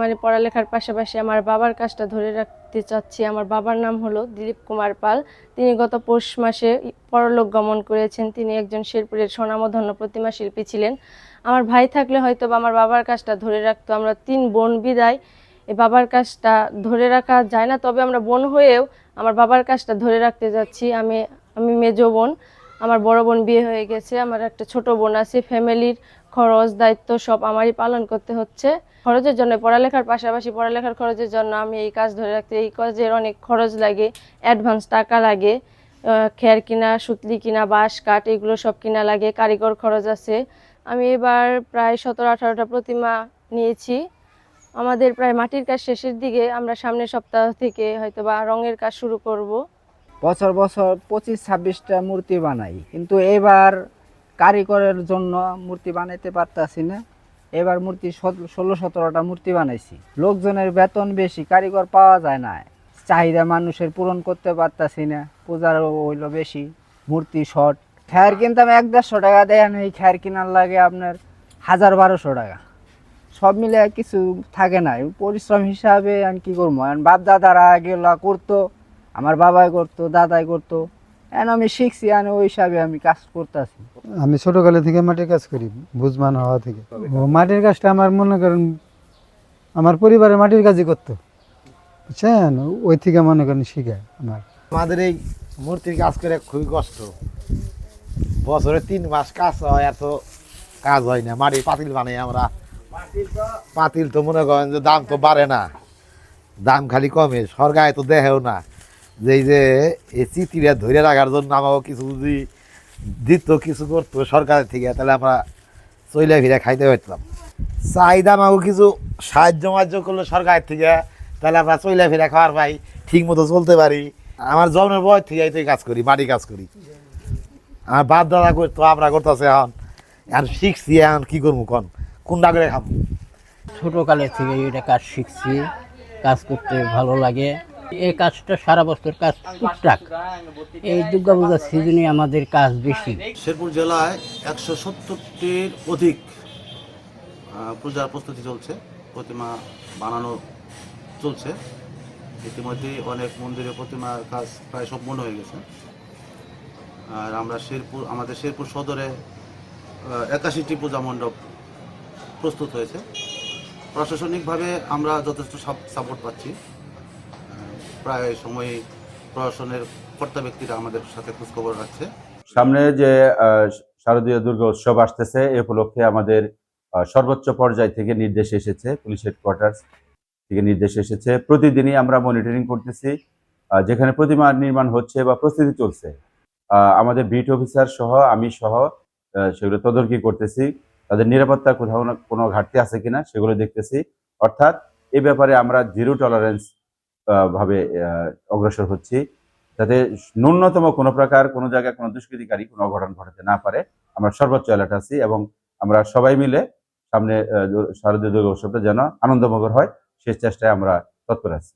মানে পড়ালেখার পাশাপাশি আমার বাবার কাজটা ধরে রাখতে চাচ্ছি। আমার বাবার নাম হলো দিলীপ কুমার পাল। তিনি গত পৌষ মাসে পরলোক গমন করেছেন। তিনি একজন শেরপুরের স্বনামধন্য প্রতিমা শিল্পী ছিলেন। আমার ভাই থাকলে হয়তো আমার বাবার কাজটা ধরে রাখতো। আমরা তিন বোন বিদায়। বাবার কাজটা ধরে রাখা যায় না, তবে আমরা বোন হয়েও আমার বাবার কাজটা ধরে রাখতে যাচ্ছি। আমি আমি মেজ বোন। আমার বড় বোন বিয়ে হয়ে গেছে। আমার একটা ছোট বোন আছে, ফ্যামিলির খরচ, দায়িত্ব সব আমারই পালন করতে হচ্ছে। খরচের জন্য পড়ালেখার পাশাপাশি পড়ালেখার খরচের জন্য আমি এই কাজ ধরে রাখতে, এই কাজের অনেক খরচ লাগে। অ্যাডভান্স টাকা লাগে খের কিনা, সুতলি কিনা, বাঁশ, কাঠ এগুলো সব কিনা লাগে, কারিগর খরচ আছে। আমি এবার প্রায় সতেরো আঠারোটা প্রতিমা নিয়েছি। আমাদের প্রায় মাটির কাজ শেষের দিকে আমরা সামনের সপ্তাহ থেকে হয়তো বা রঙের কাজ শুরু করব। বছর বছর পঁচিশ ছাব্বিশটা মূর্তি বানাই। কিন্তু এবার কারিগরের জন্য মূর্তি বানাইতে পারতাছি না। এবার মূর্তি ষোলো, সতেরোটা মূর্তি বানাইছি। লোকজনের বেতন বেশি, কারিগর পাওয়া যায় না। চাহিদা মানুষের পূরণ করতে পারতাছি না পূজার হইল বেশি, মূর্তি শর্ট। খ্যার কিনতাম এক দেড়শো টাকা দেয় এই খ্যার কেনার লাগে আপনার হাজার বারোশো টাকা। সব মিলে কিছু থাকে না। পরিশ্রম হিসাবে আমি কি করব? বাপ দাদারা এগুলা করতো, আমার বাবাই করতো, দাদাই করতো। আমি শিখছি আমি ওই হিসাবে আমি কাজ করতেছি। আমি ছোটকালে থেকে মাটির কাজ করি বুঝমান হওয়া থেকে। মাটির কাজটা আমার মনে করেন আমার পরিবারের মাটির কাজই করতো। বুঝছেন? ওই থেকে মনে করেন শিখে আমার। আমাদের এই মূর্তির কাজ করে খুবই কষ্ট। বছরে তিন মাস কাজ হয় এত কাজ হয় না। মাটির পাতিল বানাই আমরা। পাতিল তো মনে করেন যে দাম তো বাড়ে না। দাম খালি কমে সরকার তো দেখেও না। যে এই যে এই চিঠিটা ধরে রাখার জন্য আমাকে কিছু যদি দিত, কিছু করতো সরকারের থেকে, তাহলে আমরা চইলে ফিরে খাইতে পারতাম। চাহিদা আমাকে কিছু সাহায্য মাহায্য করল সরকারের থেকে, তাহলে আমরা চইলে ফিরে খাওয়ার পাই, ঠিক মতো চলতে পারি। আমার জন্মের বয়স থেকে এই কাজ করি মাটি কাজ করি। আমার বাপ দাদা করতো, আমরা করতেছে এখন। এখন শিখছি এখন, কী করব কন? কোনটা করে খাব। ছোটোকালের থেকে এটা কাজ শিখছি, কাজ করতে ভালো লাগে। এই কাজটা সারা বছর কাজ টুকটাক। এই দুর্গাপূজার সিজনে আমাদের কাজ বেশি। শেরপুর জেলায় একশো সত্তরটির অধিক পূজার প্রস্তুতি চলছে, প্রতিমা বানানো চলছে। ইতিমধ্যেই অনেক মন্দিরে প্রতিমার কাজ প্রায় সম্পূর্ণ হয়ে গেছে। আর আমরা শেরপুর, আমাদের শেরপুর সদরে একাশিটি পূজা মণ্ডপ প্রস্তুত হয়েছে। প্রশাসনিকভাবে আমরা যথেষ্ট সাপোর্ট পাচ্ছি। প্রায় সময় প্রশাসনের কর্তা ব্যক্তিরা আমাদের সাথে খোঁজখবর রাখছে। সামনে যে শারদীয় দুর্গা উৎসব আসতেছে, এ উপলক্ষে আমাদের সর্বোচ্চ পর্যায় থেকে নির্দেশ এসেছে পুলিশ হেডকোয়ার্টার্স থেকে নির্দেশ এসেছে। প্রতিদিনই আমরা মনিটরিং করতেছি যেখানে প্রতিমা নির্মাণ হচ্ছে বা প্রস্তুতি চলছে। আমাদের বিট অফিসার সহ, আমি সহ সেগুলো তদারকি করতেছি। তাদের নিরাপত্তা কোথাও না, কোনো ঘাটতি আছে কিনা, সেগুলো দেখতেছি। অর্থাৎ এ ব্যাপারে আমরা জিরো টলারেন্স ভাবে অগ্রসর হচ্ছি। যাতে ন্যূনতম কোনো প্রকার কোনো জায়গায় কোনো দুষ্কৃতিকারী কোনো অঘটন ঘটাতে না পারে। আমরা সর্বোচ্চ অ্যালার্ট আছি এবং আমরা সবাই মিলে সামনে শারদীয় দুর্গা উৎসবটা যেন আনন্দমগর হয় সেই চেষ্টায় আমরা তৎপর আছি।